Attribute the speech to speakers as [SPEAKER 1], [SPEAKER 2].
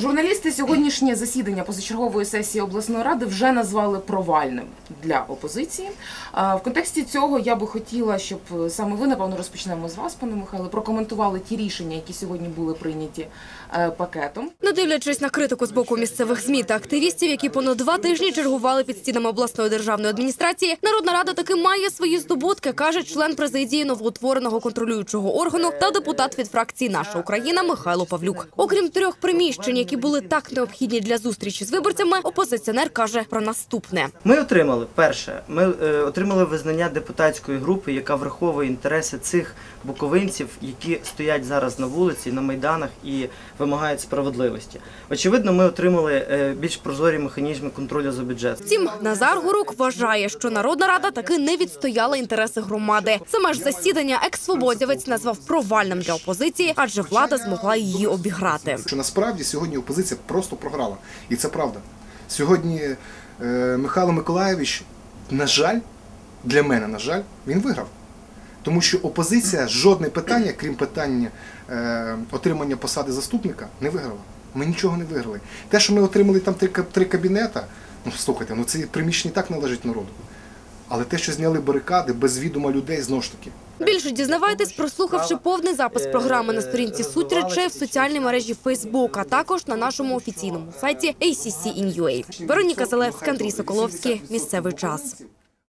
[SPEAKER 1] Журналісти сьогоднішнє засідання позачергової сесії обласної ради вже назвали провальним для опозиції. В контексті цього я би хотіла, щоб е, саме ви, напевно, розпочнемо з вас, пане Михайло, прокоментували ті рішення, які сьогодні були прийняті е, пакетом.
[SPEAKER 2] Не дивлячись на критику з боку місцевих змі та активістів, які понад два тижні чергували під стінами обласної державної адміністрації, Народна рада таки має свої здобутки, каже член президії новоутвореного контролюючого органу та депутат від фракції Наша Україна Михайло Павлюк. Окрім трьох приміщень, які були так необхідні для зустрічі з виборцями, опозиціонер каже про наступне.
[SPEAKER 3] Ми отримали перше. Ми е, отримали визнання депутатської групи, яка враховує інтереси цих буковинців, які стоять зараз на вулиці, на майданах і вимагають справедливості. Очевидно, ми отримали е, більш прозорі механізми контролю за бюджет.
[SPEAKER 2] Втім, Назар Горук вважає, що Народна рада таки не відстояла інтереси громади. Саме ж засідання екс-свободівець назвав провальним для опозиції, адже влада змогла її обіграти.
[SPEAKER 4] що насправді сьогодні опозиція просто програла. І це правда. Сьогодні е, Михайло Миколаєвич, на жаль, для мене, на жаль, він виграв. Тому що опозиція жодне питання, крім питання е, отримання посади заступника, не виграла. Ми нічого не виграли. Те, що ми отримали там три, три кабінета, ну слухайте, ну це приміщення і так належить народу. Але те, що зняли барикади без відома людей, знову ж таки,
[SPEAKER 2] Більше дізнавайтесь, прослухавши повний запис програми на сторінці суть речей в соціальній мережі Facebook, а також на нашому офіційному сайті ACC.in.ua. Вероніка Залевська, Андрій Соколовський. Місцевий час.